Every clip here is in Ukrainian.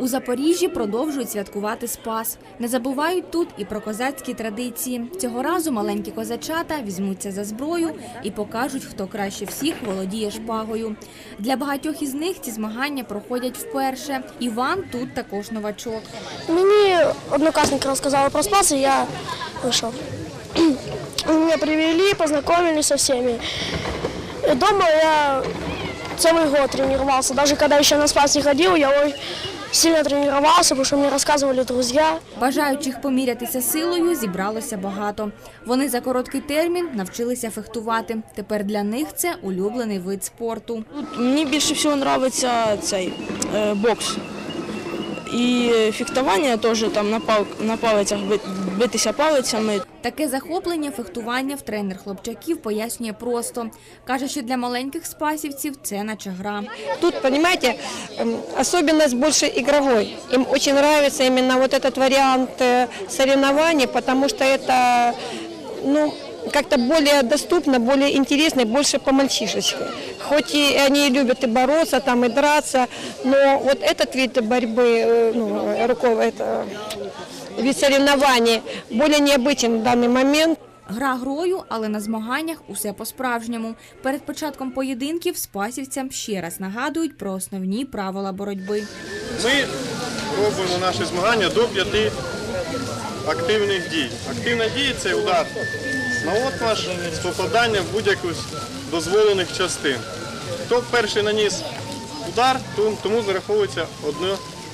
У Запоріжжі продовжують святкувати Спас. Не забувають тут і про козацькі традиції. Цього разу маленькі козачата візьмуться за зброю і покажуть, хто краще всіх володіє шпагою. Для багатьох із них ці змагання проходять вперше. Іван тут також новачок. Мені однокласник розказали про спас, і я вийшов. Меня привели, познакомились со всеми. Дома я целый год тренировался. Даже когда еще на спас не ходил, я сильно тренувався, бо що мені розказували друзі. Бажаючих помірятися силою зібралося багато. Вони за короткий термін навчилися фехтувати. Тепер для них це улюблений вид спорту. Мені більше всього подобається цей е, бокс І фехтування теж там на, пал, на палицях би- битися палицями. Таке захоплення фехтування в тренер хлопчаків пояснює просто. Каже, що для маленьких спасівців це наче гра. Тут, понимаете, эм, особенность больше игровой. Им очень нравится именно вот этот вариант э, соревнований, потому что это, ну, как-то более доступно, более интересно, и больше по-мальчишечски. Хоть и они любят и бороться, там, и драться, но вот этот вид борьбы, э, ну, руков, это вид соревнований более необычен в данный момент. Гра грою, але на змаганнях усе по-справжньому. Перед початком поєдинків спасівцям ще раз нагадують про основні правила боротьби. Ми робимо наші змагання до п'яти активних дій. Активна дія це удар на отмаш з попаданням в будь-яку з дозволених частин. Хто перший наніс удар, тому зараховується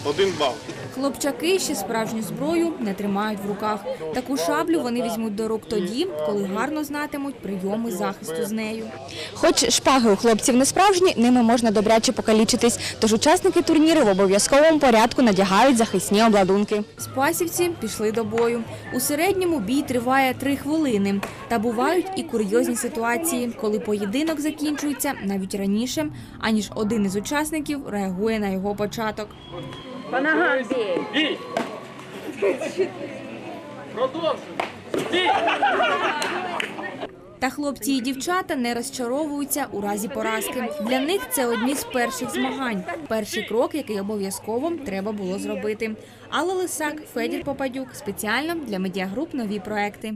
один бал. Хлопчаки ще справжню зброю не тримають в руках. Таку шаблю вони візьмуть до рук тоді, коли гарно знатимуть прийоми захисту з нею. Хоч шпаги у хлопців не справжні, ними можна добряче покалічитись. Тож учасники турніру в обов'язковому порядку надягають захисні обладунки. Спасівці пішли до бою. У середньому бій триває три хвилини. Та бувають і курйозні ситуації, коли поєдинок закінчується навіть раніше, аніж один із учасників реагує на його початок. Та хлопці і дівчата не розчаровуються у разі поразки. Для них це одні з перших змагань. Перший крок, який обов'язково треба було зробити. Алла Лисак, Федір Попадюк спеціально для медіагруп нові проекти.